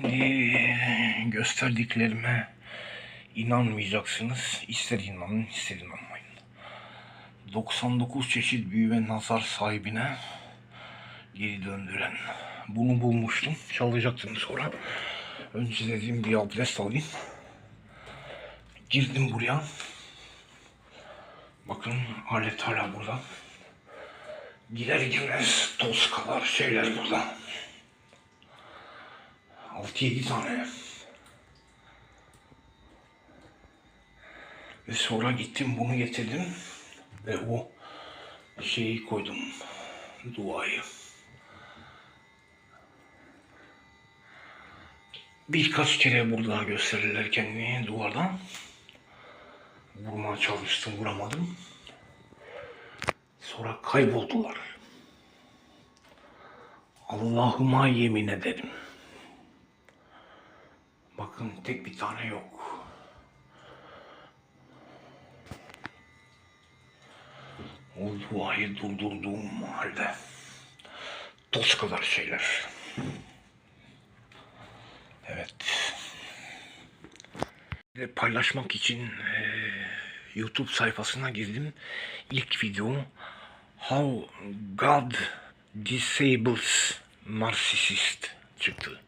Şimdi gösterdiklerime inanmayacaksınız. İster inanın ister inanmayın. 99 çeşit büyü ve nazar sahibine geri döndüren. Bunu bulmuştum. Çalacaktım sonra. Önce dediğim bir abdest alayım. Girdim buraya. Bakın alet hala burada. Girer girmez toz kadar şeyler burada. 6-7 tane. Ve sonra gittim bunu getirdim. Ve o şeyi koydum. Duayı. Birkaç kere burada gösterirler kendini duvardan. Vurmaya çalıştım vuramadım. Sonra kayboldular. Allah'ıma yemin ederim. Bakın tek bir tane yok. O duayı durdurduğum halde toz kadar şeyler. Evet. Ve paylaşmak için eee, YouTube sayfasına girdim. İlk video How God Disables Narcissist çıktı.